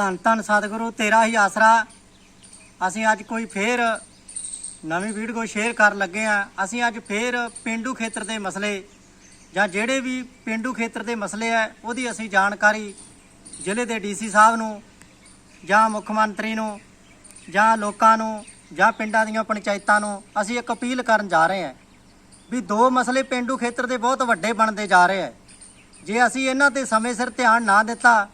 ਧੰਨ ਧੰਨ ਸਤਿਗੁਰੂ, ਤੇਰਾ ਹੀ ਆਸਰਾ। ਅਸੀਂ ਅੱਜ ਕੋਈ ਫੇਰ ਨਵੀਂ ਵੀਡੀਓ ਸ਼ੇਅਰ ਕਰਨ ਲੱਗੇ ਆ ਅਸੀਂ ਅੱਜ ਫੇਰ ਪਿੰਡੂ ਖੇਤਰ ਦੇ ਮਸਲੇ ਜਾਂ ਜਿਹੜੇ ਵੀ ਪਿੰਡੂ ਖੇਤਰ ਦੇ ਮਸਲੇ ਆ ਉਹਦੀ ਅਸੀਂ ਜਾਣਕਾਰੀ ਜ਼ਿਲ੍ਹੇ ਦੇ ਡੀਸੀ ਸਾਹਿਬ ਨੂੰ ਜਾਂ ਮੁੱਖ ਮੰਤਰੀ ਨੂੰ ਜਾਂ ਲੋਕਾਂ ਨੂੰ ਜਾਂ ਪਿੰਡਾਂ ਦੀਆਂ ਪੰਚਾਇਤਾਂ ਨੂੰ ਅਸੀਂ ਇੱਕ ਅਪੀਲ ਕਰਨ ਜਾ ਰਹੇ ਹਾਂ ਵੀ ਦੋ ਮਸਲੇ ਪਿੰਡੂ ਖੇਤਰ ਦੇ ਬਹੁਤ ਵੱਡੇ ਬਣਦੇ ਜਾ ਰਹੇ ਆ ਜੇ ਅਸੀਂ ਇਹਨਾਂ ਤੇ ਸਮੇਂ ਸਿਰ ਧਿਆਨ ਨਾ ਦਿੱਤਾ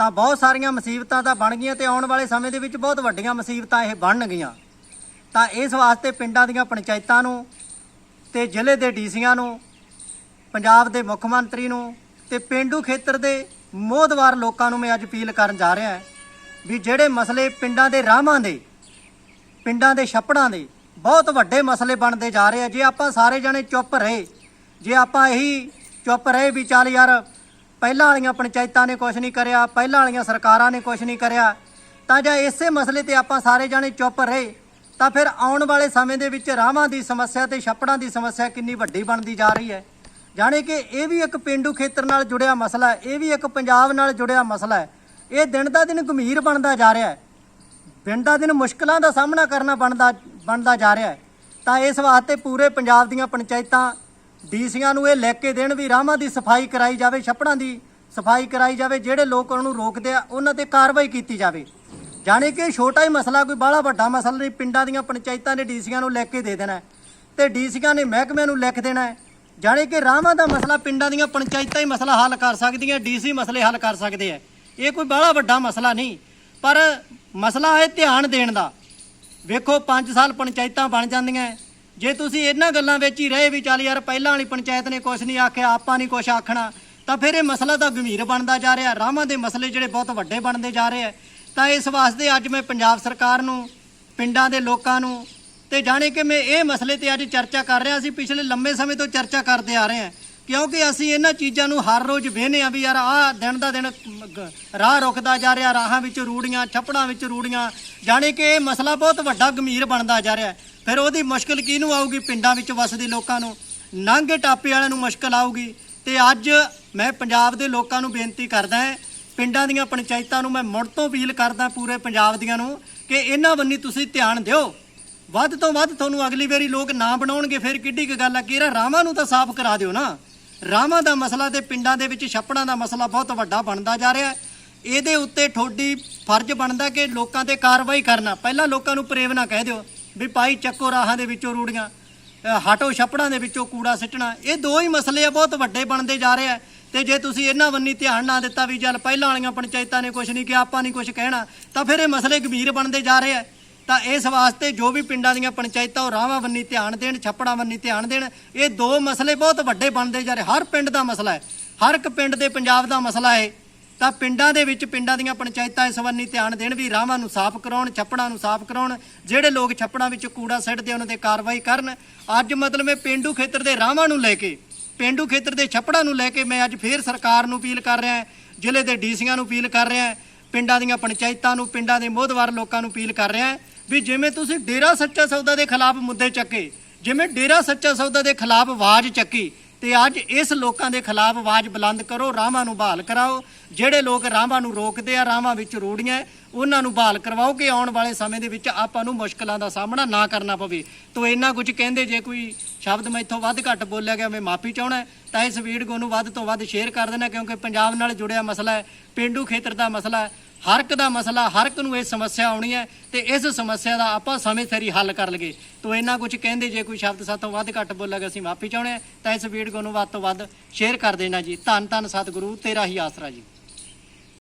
ਤਾਂ ਬਹੁਤ ਸਾਰੀਆਂ ਮੁਸੀਬਤਾਂ ਤਾਂ ਬਣ ਗਈਆਂ ਤੇ ਆਉਣ ਵਾਲੇ ਸਮੇਂ ਦੇ ਵਿੱਚ ਬਹੁਤ ਵੱਡੀਆਂ ਮੁਸੀਬਤਾਂ ਇਹ ਬਣਨਗੀਆਂ ਤਾਂ ਇਸ ਵਾਸਤੇ ਪਿੰਡਾਂ ਦੀਆਂ ਪੰਚਾਇਤਾਂ ਨੂੰ ਤੇ ਜ਼ਿਲ੍ਹੇ ਦੇ ਡੀਸੀਆਂ ਨੂੰ, ਪੰਜਾਬ ਦੇ ਮੁੱਖ ਮੰਤਰੀ ਨੂੰ ਤੇ ਪਿੰਡੂ ਖੇਤਰ ਦੇ ਮੋਹਦਵਾਰ ਲੋਕਾਂ ਨੂੰ ਮੈਂ ਅੱਜ ਅਪੀਲ ਕਰਨ ਜਾ ਰਿਹਾ ਹਾਂ ਵੀ ਜਿਹੜੇ ਮਸਲੇ ਪਿੰਡਾਂ ਦੇ ਰਾਹਾਂ ਦੇ, ਪਿੰਡਾਂ ਦੇ ਛੱਪੜਾਂ ਦੇ ਬਹੁਤ ਵੱਡੇ ਮਸਲੇ ਬਣਦੇ ਜਾ ਰਹੇ ਆ। ਜੇ ਆਪਾਂ ਸਾਰੇ ਜਣੇ ਚੁੱਪ ਰਹੇ, ਜੇ ਆਪਾਂ ਇਹੀ ਚੁੱਪ ਰਹੇ ਵੀ ਚੱਲ ਯਾਰ ਪਹਿਲਾਂ ਵਾਲੀਆਂ ਪੰਚਾਇਤਾਂ ਨੇ ਕੁਝ ਨਹੀਂ ਕਰਿਆ, ਪਹਿਲਾਂ ਵਾਲੀਆਂ ਸਰਕਾਰਾਂ ਨੇ ਕੁਝ ਨਹੀਂ ਕਰਿਆ। ਤਾਂ ਜੇ ਇਸੇ ਮਸਲੇ ਤੇ ਆਪਾਂ ਸਾਰੇ ਜਾਣੇ ਚੁੱਪ ਰਹੇ, ਤਾਂ ਫਿਰ ਆਉਣ ਵਾਲੇ ਸਮੇਂ ਦੇ ਵਿੱਚ ਰਾਹਾਂ ਦੀ ਸਮੱਸਿਆ ਤੇ ਛੱਪੜਾਂ ਦੀ ਸਮੱਸਿਆ ਕਿੰਨੀ ਵੱਡੀ ਬਣਦੀ ਜਾ ਰਹੀ ਹੈ। ਜਾਣੇ ਕਿ ਇਹ ਵੀ ਇੱਕ ਪਿੰਡੂ ਖੇਤਰ ਨਾਲ ਜੁੜਿਆ ਮਸਲਾ ਹੈ, ਇਹ ਵੀ ਇੱਕ ਪੰਜਾਬ ਨਾਲ ਜੁੜਿਆ ਮਸਲਾ ਹੈ। ਇਹ ਦਿਨ ਦਾ ਦਿਨ ਗੰਭੀਰ ਬਣਦਾ ਜਾ ਰਿਹਾ ਹੈ। ਦਿਨ ਦਾ ਦਿਨ ਮੁਸ਼ਕਲਾਂ ਦਾ ਸਾਹਮਣਾ ਕਰਨਾ ਬਣਦਾ ਬਣਦਾ ਜਾ ਰਿਹਾ ਹੈ। ਤਾਂ ਇਸ ਵਾਸਤੇ ਪੂਰੇ ਪੰਜਾਬ ਦੀਆਂ ਪੰਚਾਇਤਾਂ ਡੀਸੀਆਂ ਨੂੰ ਇਹ ਲਿਖ ਕੇ ਦੇਣ ਵੀ ਰਾਹਾਂ ਦੀ ਸਫ਼ਾਈ ਕਰਾਈ ਜਾਵੇ, ਛੱਪੜਾਂ ਦੀ ਸਫ਼ਾਈ ਕਰਾਈ ਜਾਵੇ, ਜਿਹੜੇ ਲੋਕ ਉਹਨੂੰ ਰੋਕਦੇ ਆ, ਉਹਨਾਂ ਤੇ ਕਾਰਵਾਈ ਕੀਤੀ ਜਾਵੇ। ਜਾਣੇ ਕਿ ਛੋਟਾ ਹੀ ਮਸਲਾ, ਕੋਈ ਬਾਹਲਾ ਵੱਡਾ ਮਸਲਾ ਨਹੀਂ, ਪਿੰਡਾਂ ਦੀਆਂ ਪੰਚਾਇਤਾਂ ਨੇ ਡੀਸੀਆਂ ਨੂੰ ਲਿਖ ਕੇ ਦੇ ਦੇਣਾ ਹੈ। ਤੇ ਡੀਸੀਆਂ ਨੇ ਮਹਿਕਮੇ ਨੂੰ ਲਿਖ ਦੇਣਾ ਹੈ। ਜਾਣੇ ਕਿ ਰਾਹਾਂ ਦਾ ਮਸਲਾ, ਪਿੰਡਾਂ ਦੀਆਂ ਪੰਚਾਇਤਾਂ ਹੀ ਮਸਲਾ ਹੱਲ ਕਰ ਸਕਦੀਆਂ, ਡੀਸੀ ਮਸਲੇ ਹੱਲ ਕਰ ਸਕਦੇ ਆ। ਇਹ ਕੋਈ ਬਾਹਲਾ ਵੱਡਾ ਮਸਲਾ ਨਹੀਂ, ਪਰ ਮਸਲਾ ਹੈ ਧਿਆਨ ਦੇਣ ਦਾ। ਵੇਖੋ 5 ਸਾਲ ਪੰਚਾਇਤਾਂ ਬਣ ਜਾਂਦੀਆਂ ਜੇ ਤੁਸੀਂ ਇਹਨਾਂ ਗੱਲਾਂ ਵਿੱਚ ਹੀ ਰਹੇ ਵੀ ਚੱਲ ਯਾਰ ਪਹਿਲਾਂ ਵਾਲੀ ਪੰਚਾਇਤ ਨੇ ਕੁਝ ਨਹੀਂ ਆਖਿਆ, ਆਪਾਂ ਨਹੀਂ ਕੁਝ ਆਖਣਾ, ਤਾਂ ਫਿਰ ਇਹ ਮਸਲਾ ਤਾਂ ਗੰਭੀਰ ਬਣਦਾ ਜਾ ਰਿਹਾ। ਰਾਹਾਂ ਦੇ ਮਸਲੇ ਜਿਹੜੇ ਬਹੁਤ ਵੱਡੇ ਬਣਦੇ ਜਾ ਰਹੇ ਆ। ਤਾਂ ਇਸ ਵਾਸਤੇ ਅੱਜ ਮੈਂ ਪੰਜਾਬ ਸਰਕਾਰ ਨੂੰ, ਪਿੰਡਾਂ ਦੇ ਲੋਕਾਂ ਨੂੰ ਤੇ ਜਾਣੇ ਕਿ ਮੈਂ ਇਹ ਮਸਲੇ ਤੇ ਅੱਜ ਚਰਚਾ ਕਰ ਰਿਹਾ ਸੀ, ਪਿਛਲੇ ਲੰਮੇ ਸਮੇਂ ਤੋਂ ਚਰਚਾ ਕਰਦੇ ਆ ਰਹੇ ਹਾਂ ਕਿਉਂਕਿ ਅਸੀਂ ਇਹਨਾਂ ਚੀਜ਼ਾਂ ਨੂੰ ਹਰ ਰੋਜ਼ ਵੇਖਦੇ ਆ ਵੀ ਯਾਰ ਆਹ ਦਿਨ ਦਾ ਦਿਨ ਗ- ਰਾਹ ਰੁਕਦਾ ਜਾ ਰਿਹਾ, ਰਾਹਾਂ ਵਿੱਚ ਰੂੜੀਆਂ, ਛੱਪੜਾਂ ਵਿੱਚ ਰੂੜੀਆਂ। ਜਾਣੇ ਕਿ ਇਹ ਮਸਲਾ ਬਹੁਤ ਵੱਡਾ, ਗੰਭੀਰ ਬਣਦਾ ਜਾ ਰਿਹਾ। ਫਿਰ ਉਹਦੀ ਮੁਸ਼ਕਲ ਕਿਹਨੂੰ ਆਊਗੀ? ਪਿੰਡਾਂ ਵਿੱਚ ਵਸਦੇ ਲੋਕਾਂ ਨੂੰ। ਨਾਂਗੇ ਟਾਪੇ ਵਾਲਿਆਂ ਨੂੰ ਮੁਸ਼ਕਲ ਆਊਗੀ। ਤੇ ਅੱਜ ਮੈਂ ਪੰਜਾਬ ਦੇ ਲੋਕਾਂ ਨੂੰ ਬੇਨਤੀ ਕਰਦਾ ਹਾਂ, ਪਿੰਡਾਂ ਦੀਆਂ ਪੰਚਾਇਤਾਂ ਨੂੰ ਮੈਂ ਮੁੜ ਤੋਂ ਅਪੀਲ ਕਰਦਾ ਪੂਰੇ ਪੰਜਾਬ ਦੀਆਂ ਨੂੰ, ਕਿ ਇਹਨਾਂ ਬੰਨੀ ਤੁਸੀਂ ਧਿਆਨ ਦਿਓ। ਵੱਧ ਤੋਂ ਵੱਧ ਤੁਹਾਨੂੰ ਅਗਲੀ ਵਾਰੀ ਲੋਕ ਨਾ ਬਣਾਉਣਗੇ, ਫਿਰ ਕਿੱਡੀ ਕੁ ਗੱਲ ਆ ਕਿ ਇਹਦਾ ਰਾਵਾਂ ਨੂੰ ਤਾਂ ਸਾਫ਼ ਕਰਾ ਦਿਓ ਨਾ। ਰਾਵਾਂ ਦਾ ਮਸਲਾ ਤੇ ਪਿੰਡਾਂ ਦੇ ਵਿੱਚ ਛੱਪੜਾਂ ਦਾ ਮਸਲਾ ਬਹੁਤ ਵੱਡਾ ਬਣਦਾ ਜਾ ਰਿਹਾ। ਹੈ ਇਹਦੇ ਉੱਤੇ ਤੁਹਾਡੀ ਫਰਜ਼ ਬਣਦਾ ਕਿ ਲੋਕਾਂ ਤੇ ਕਾਰਵਾਈ ਕਰਨਾ। ਪਹਿਲਾਂ ਲੋਕਾਂ ਨੂੰ ਪ੍ਰੇਰਨਾ ਕਹਿ ਦਿਓ। ਵੀ ਭਾਈ ਚੱਕੋ ਰਾਹਾਂ ਦੇ ਵਿੱਚੋਂ ਰੂੜੀਆਂ ਅ, ਹਟੋ ਛੱਪੜਾਂ ਦੇ ਵਿੱਚੋਂ ਕੂੜਾ ਸਿੱਟਣਾ ਇਹ ਦੋ ਹੀ ਮਸਲੇ ਆ ਬਹੁਤ ਵੱਡੇ ਬਣਦੇ ਜਾ ਰਹੇ ਆ। ਤੇ ਜੇ ਤੁਸੀਂ ਇਹਨਾਂ ਬੰਨੀ ਧਿਆਨ ਨਾ ਦਿੱਤਾ ਵੀ ਚੱਲ ਪਹਿਲਾਂ ਵਾਲੀਆਂ ਪੰਚਾਇਤਾਂ ਨੇ ਕੁਝ ਨਹੀਂ ਕਿਹਾ ਆਪਾਂ ਨਹੀਂ ਕੁਝ ਕਹਿਣਾ ਤਾਂ ਫਿਰ ਇਹ ਮਸਲੇ ਗੰਭੀਰ ਬਣਦੇ ਜਾ ਰਹੇ ਆ। ਤਾਂ ਇਸ ਵਾਸਤੇ ਜੋ ਵੀ ਪਿੰਡਾਂ ਦੀਆਂ ਪੰਚਾਇਤਾਂ ਉਹ ਰਾਹਾਂ ਬੰਨੀ ਧਿਆਨ ਦੇਣ ਛੱਪੜਾਂ ਬੰਨੀ ਧਿਆਨ ਦੇਣ ਇਹ ਦੋ ਮਸਲੇ ਬਹੁਤ ਵੱਡੇ ਬਣਦੇ ਜਾ ਰਹੇ। ਹਰ ਪਿੰਡ ਦਾ ਮਸਲਾ ਹੈ ਹਰ ਇੱਕ ਪਿੰਡ ਦੇ ਪੰਜਾਬ ਦਾ ਮਸਲਾ ਹੈ। ਤਾਂ ਪਿੰਡਾਂ ਦੇ ਵਿੱਚ ਪਿੰਡਾਂ ਦੀਆਂ ਪੰਚਾਇਤਾਂ ਇਸ ਬੰਨੀ ਧਿਆਨ ਦੇਣ ਵੀ ਰਾਹਾਂ ਨੂੰ ਸਾਫ਼ ਕਰਾਉਣ, ਛੱਪੜਾਂ ਨੂੰ ਸਾਫ਼ ਕਰਾਉਣ, ਜਿਹੜੇ ਲੋਕ ਛੱਪੜਾਂ ਵਿੱਚ ਕੂੜਾ ਸਿੱਟਦੇ ਉਹਨਾਂ ਤੇ ਕਾਰਵਾਈ ਕਰਨ। ਅੱਜ ਮਤਲਬ ਇਹ ਪਿੰਡੂ ਖੇਤਰ ਦੇ ਰਾਹਾਂ ਨੂੰ ਲੈ ਕੇ, ਪਿੰਡੂ ਖੇਤਰ ਦੇ ਛੱਪੜਾਂ ਨੂੰ ਲੈ ਕੇ ਮੈਂ ਅੱਜ ਫੇਰ ਸਰਕਾਰ ਨੂੰ ਅਪੀਲ ਕਰ ਰਿਹਾ ਜ਼ਿਲ੍ਹੇ ਦੇ ਡੀਸੀਆਂ ਨੂੰ ਅਪੀਲ ਕਰ ਰਿਹਾ ਪਿੰਡਾਂ ਦੀਆਂ ਪੰਚਾਇਤਾਂ ਨੂੰ, ਪਿੰਡਾਂ ਦੇ ਮੋਹਦਵਾਰ ਲੋਕਾਂ ਨੂੰ ਅਪੀਲ ਕਰ ਰਿਹਾ ਵੀ ਜਿਵੇਂ ਤੁਸੀਂ ਡੇਰਾ ਸੱਚਾ ਸੌਦਾ ਦੇ ਖਿਲਾਫ ਮੁੱਦੇ ਚੱਕੇ, ਜਿਵੇਂ ਡੇਰਾ ਸੱਚਾ ਸੌਦਾ ਦੇ ਖਿਲਾਫ ਆਵਾਜ਼ ਚੱਕੀ ਤੇ ਅੱਜ ਇਸ ਲੋਕਾਂ ਦੇ ਖਿਲਾਫ ਆਵਾਜ਼ ਬੁਲੰਦ ਕਰੋ ਰਾਹਾਂ ਨੂੰ ਬਹਾਲ ਕਰਾਓ। ਜਿਹੜੇ ਲੋਕ ਰਾਹਾਂ ਨੂੰ ਰੋਕਦੇ ਆ ਰਾਹਾਂ ਵਿੱਚ ਰੂੜੀਆਂ ਉਹਨਾਂ ਨੂੰ ਬਹਾਲ ਕਰਵਾਓ ਕਿ ਆਉਣ ਵਾਲੇ ਸਮੇਂ ਦੇ ਵਿੱਚ ਆਪਾਂ ਨੂੰ ਮੁਸ਼ਕਲਾਂ ਦਾ ਸਾਹਮਣਾ ਨਾ ਕਰਨਾ ਪਵੇ। ਤੋ ਇੰਨਾ ਕੁਝ ਕਹਿੰਦੇ, ਜੇ ਕੋਈ ਸ਼ਬਦ ਮੈਥੋਂ ਵੱਧ ਘੱਟ ਬੋਲਿਆ ਗਿਆ, ਮੈਂ ਮਾਫੀ ਚਾਹਣਾ ਤਾਂ ਇਸ ਵੀਡੀਓ ਨੂੰ ਵੱਧ ਤੋਂ ਵੱਧ ਸ਼ੇਅਰ ਕਰ ਦੇਣਾ, ਕਿਉਂਕਿ ਪੰਜਾਬ ਨਾਲ ਜੁੜਿਆ ਮਸਲਾ ਹੈ ਪਿੰਡੂ ਖੇਤਰ ਦਾ ਮਸਲਾ ਹੈ ਹਰ ਇੱਕ ਦਾ ਮਸਲਾ, ਹਰ ਇੱਕ ਨੂੰ ਇਹ ਸਮੱਸਿਆ ਆਉਣੀ ਹੈ ਤੇ ਇਸ ਸਮੱਸਿਆ ਦਾ ਆਪਾਂ ਸਮੇਂ ਸਿਰ ਹੀ ਹੱਲ ਕਰ ਲਈਏ। ਤੋ ਇੰਨਾ ਕੁਝ ਕਹਿੰਦੇ, ਜੇ ਕੋਈ ਸ਼ਬਦ ਸਾਤੋਂ ਵੱਧ ਘੱਟ ਬੋਲਿਆ ਗਿਆ, ਅਸੀਂ ਮਾਫੀ ਚਾਹੁੰਦੇ ਹਾਂ। ਤਾਂ ਇਸ ਵੀਡੀਓ ਨੂੰ ਵੱਧ ਤੋਂ ਵੱਧ ਸ਼ੇਅਰ ਕਰ ਦੇਣਾ ਜੀ। ਧੰਨ ਧੰਨ ਸਤਿਗੁਰੂ, ਤੇਰਾ ਹੀ ਆਸਰਾ ਜੀ।